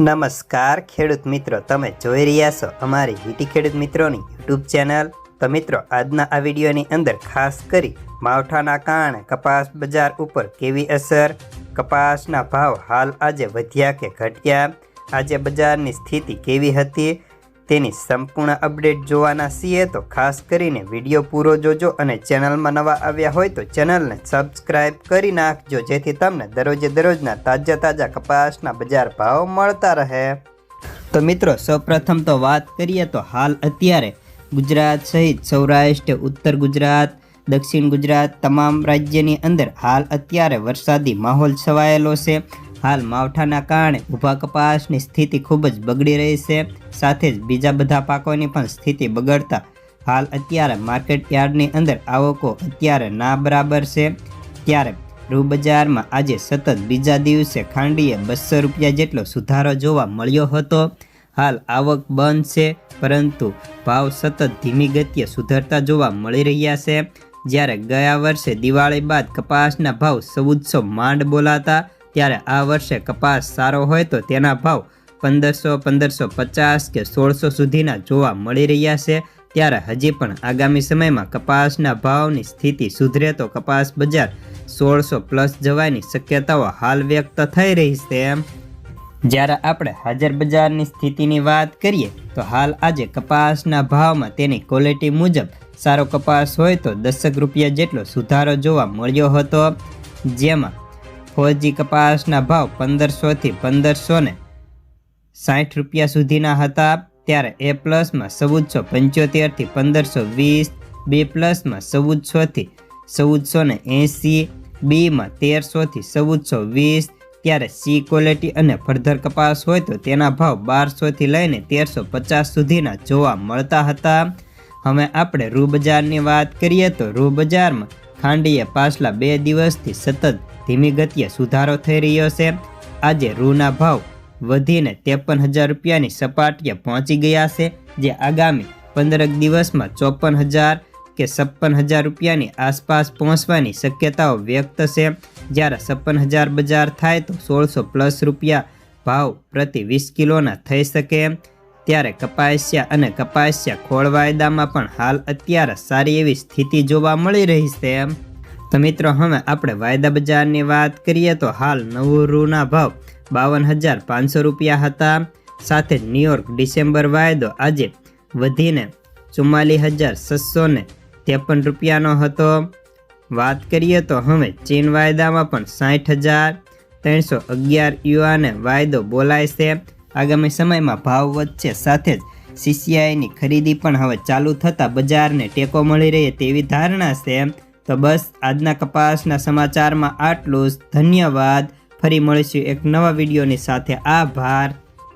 નમસ્કાર, ખેડૂત મિત્રો. તમે જોઈ રહ્યા છો અમારી વીટી ખેડૂત મિત્રોની યુટ્યુબ ચેનલ. તો મિત્રો, આજના આ વિડીયોની અંદર ખાસ કરી માવઠાના કારણે કપાસ બજાર ઉપર કેવી અસર? કપાસના ભાવ હાલ આજે વધ્યા કે ઘટ્યા? આજે બજારની સ્થિતિ કેવી હતી? તેની સંપૂર્ણ અપડેટ જોવાના છીએ તો ખાસ કરીને વીડિયો પૂરો જોજો અને ચેનલમાં નવા આવ્યા હોય તો ચેનલને સબસ્ક્રાઇબ કરી નાખજો, જેથી તમને દરરોજે દરરોજના તાજા તાજા કપાસના બજાર ભાવ મળતા રહે. તો મિત્રો, સૌપ્રથમ તો વાત કરીએ તો હાલ અત્યારે ગુજરાત સહિત સૌરાષ્ટ્ર, ઉત્તર ગુજરાત, દક્ષિણ ગુજરાત તમામ રાજ્યની અંદર હાલ અત્યારે વરસાદી માહોલ છવાયેલો છે. હાલ માવઠાના કારણે ઊભા કપાસની સ્થિતિ ખૂબ જ બગડી રહી છે. સાથે જ બીજા બધા પાકોની પણ સ્થિતિ બગડતા હાલ અત્યારે માર્કેટ યાર્ડની અંદર આવકો અત્યારે ના બરાબર છે. ત્યારે રૂ બજારમાં આજે સતત બીજા દિવસે ખાંડીએ બસો રૂપિયા જેટલો સુધારો જોવા મળ્યો હતો. હાલ આવક બંધ છે, પરંતુ ભાવ સતત ધીમી ગતિએ સુધરતા જોવા મળી રહ્યા છે. જ્યારે ગયા વર્ષે દિવાળી બાદ કપાસના ભાવ ચૌદસો માંડ બોલાતા ત્યારે આ વર્ષે કપાસ સારો હોય તો તેના ભાવ પંદરસો પંદરસો પચાસ કે સોળસો સુધીના જોવા મળી રહ્યા છે. ત્યારે હજી પણ આગામી સમયમાં કપાસના ભાવની સ્થિતિ સુધરે તો કપાસ બજાર સોળસો પ્લસ જવાની શક્યતાઓ હાલ વ્યક્ત થઈ રહી છે એમ. જ્યારે આપણે હાજર બજારની સ્થિતિની વાત કરીએ, તો હાલ આજે કપાસના ભાવમાં તેની ક્વોલિટી મુજબ સારો કપાસ હોય તો દસક રૂપિયા જેટલો સુધારો જોવા મળ્યો હતો. જેમાં ફોરજી કપાસના ભાવ પંદરસોથી પંદરસો ને સાઠ રૂપિયા સુધીના હતા. ત્યારે એ પ્લસમાં ચૌદસો પંચોતેરથી પંદરસો વીસ, બી પ્લસમાં ચૌદસોથી ચૌદસો ને એંસી, બીમાં તેરસોથી ચૌદસો વીસ. ત્યારે સી ક્વોલિટી અને ફર્ધર કપાસ હોય તો તેના ભાવ બારસોથી લઈને તેરસો પચાસ સુધીના જોવા મળતા હતા. હવે આપણે રૂ બજારની વાત કરીએ તો રૂ બજારમાં ખાંડીએ પાછલા બે દિવસથી સતત ધીમી ગતિએ સુધારો થઈ રહ્યો છે. આજે રૂના ભાવ વધીને ત્રેપન હજાર રૂપિયાની સપાટીએ પહોંચી ગયા છે, જે આગામી પંદરક દિવસમાં ચોપન હજાર કે છપ્પન હજાર રૂપિયાની આસપાસ પહોંચવાની શક્યતાઓ વ્યક્ત છે. જ્યારે છપ્પન હજાર બજાર થાય તો સોળસો પ્લસ રૂપિયા ભાવ પ્રતિ વીસ કિલોના થઈ શકે. એમ ત્યારે કપાસિયા અને કપાસિયા ખોળ વાયદામાં પણ હાલ અત્યારે સારી એવી સ્થિતિ જોવા મળી રહી છે એમ. તો મિત્રો, હવે આપણે વાયદા બજારની વાત કરીએ તો હાલ નવું રૂના ભાવ બાવન હજાર પાંચસો રૂપિયા હતા. સાથે જ ન્યુયોર્ક ડિસેમ્બર વાયદો આજે વધીને ચુમ્માલીસ હજાર છસો ને ત્રેપન રૂપિયાનો હતો. વાત કરીએ તો હવે ચીન વાયદામાં પણ સાઠ હજાર ત્રણસો અગિયાર યુઆને વાયદો બોલાય છે. આગામી સમયમાં ભાવ વધશે. સાથે જ સીસીઆઈની ખરીદી પણ હવે ચાલુ થતાં બજારને ટેકો મળી રહે તેવી ધારણા છે. તો બસ, આજના કપાસના સમાચારમાં આટલું જ. ધન્યવાદ. ફરી મળીશું એક નવા વિડીયોની સાથે. આભાર.